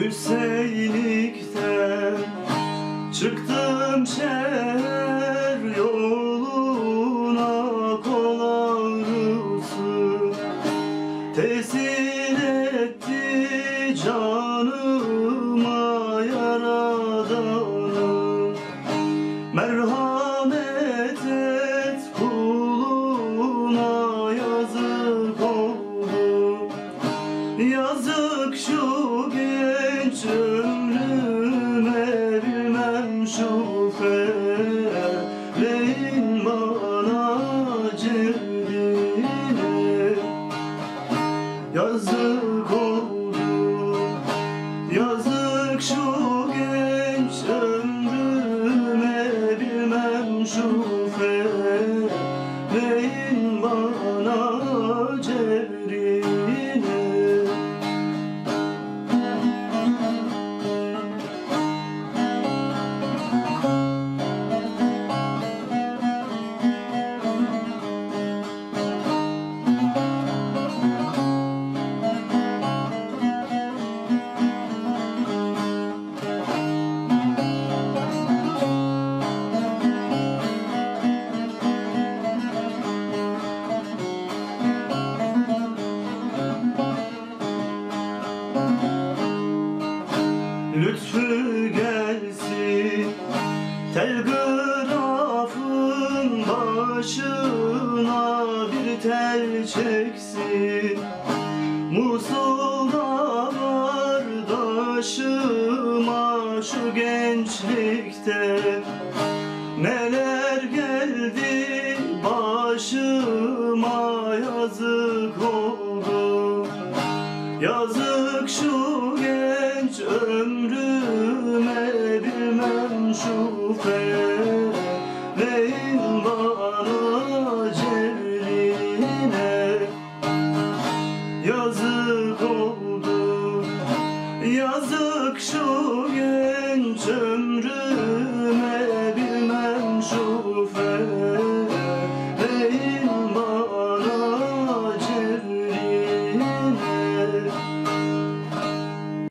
Hüseyinlikten Çıktım şehir yoluna kol ağrısı Tesir etti canıma yaradanım. Merhamet Yazık Lütfü gelsin. Telgrafın başına bir tel çeksin. Musul'da kardeşıma şu gençlikte. Neler geldi başıma yazık oldu. Yazık şu şu gün tüm